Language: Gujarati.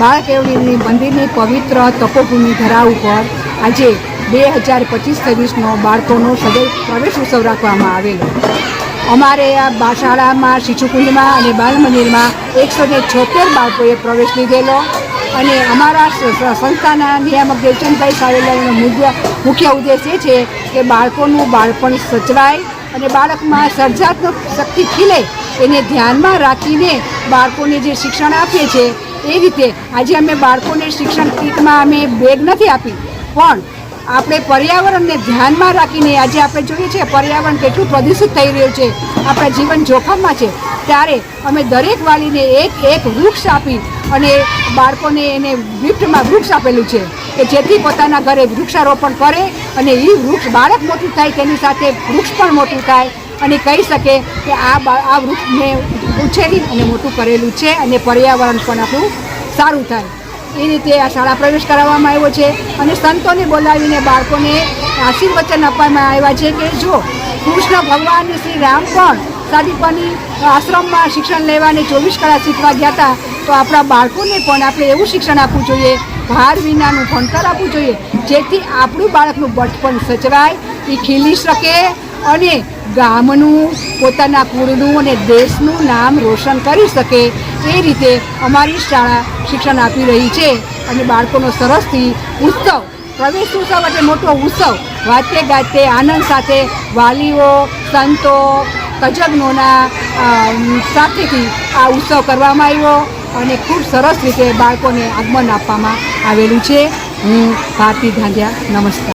બાળકેવડીની મંદિરની પવિત્ર તપોભૂમિ ધરા ઉપર આજે બે હજાર પચીસ છવ્વીસનો બાળકોનો સદૈવ પ્રવેશ ઉત્સવ રાખવામાં આવેલો. અમારે આ બા શાળામાં શિશુકુંજમાં અને બાલ મંદિરમાં એકસો ને છોતેર બાળકોએ પ્રવેશ લીધેલો અને અમારા સંસ્થાના નિયામક દેવચંદભાઈ સાવેલાનો મુદ્દા મુખ્ય ઉદ્દેશ એ છે કે બાળકોનું બાળપણ સચવાય અને બાળકમાં સર્જાત્મક શક્તિ ખીલે. એને ધ્યાનમાં રાખીને બાળકોને જે શિક્ષણ આપીએ છીએ એ રીતે આજે અમે બાળકોને શિક્ષણ કીટમાં અમે બેગ નથી આપી, પણ આપણે પર્યાવરણને ધ્યાનમાં રાખીને આજે આપણે જોઈએ છીએ પર્યાવરણ કેટલું પ્રદૂષિત થઈ રહ્યું છે, આપણા જીવન જોખમમાં છે, ત્યારે અમે દરેક વાલીને એક એક વૃક્ષ આપી અને બાળકોને એને ગિફ્ટમાં વૃક્ષ આપેલું છે કે જેથી પોતાના ઘરે વૃક્ષારોપણ કરે અને એ વૃક્ષ બાળક મોટું થાય તેની સાથે વૃક્ષ પણ મોટું થાય અને કહી શકે કે આ આ વૃક્ષ મેં ઉછેરી અને મોટું કરેલું છે અને પર્યાવરણ પણ આપણું સારું થાય. એ રીતે આ શાળા પ્રવેશ કરાવવામાં આવ્યો છે અને સંતોને બોલાવીને બાળકોને આશીર્વચન આપવામાં આવ્યા છે કે જો કૃષ્ણ ભગવાન શ્રી રામ પણ સાદીપાની આશ્રમમાં શિક્ષણ લેવાને ચોવીસ કળા શીખવા ગયા હતા, તો આપણા બાળકોને પણ આપણે એવું શિક્ષણ આપવું જોઈએ, ભાર વિનાનું ભણતર આપવું જોઈએ, જેથી આપણું બાળકનું બચપણ સચવાય એ ખીલી શકે અને ગામનું, પોતાના કુળનું અને દેશનું નામ રોશન કરી શકે એ રીતે અમારી શાળા શિક્ષણ આપી રહી છે અને બાળકોનો સરસથી ઉત્સવ, પ્રવેશ ઉત્સવ એટલે મોટો ઉત્સવ, વાતે ગાતે આનંદ સાથે વાલીઓ, સંતો, તજજ્ઞોના સાથેથી આ ઉત્સવ કરવામાં આવ્યો અને ખૂબ સરસ રીતે બાળકોને આગમન આપવામાં આવેલું છે. હું ભારતી ધાંધ્યા, નમસ્કાર.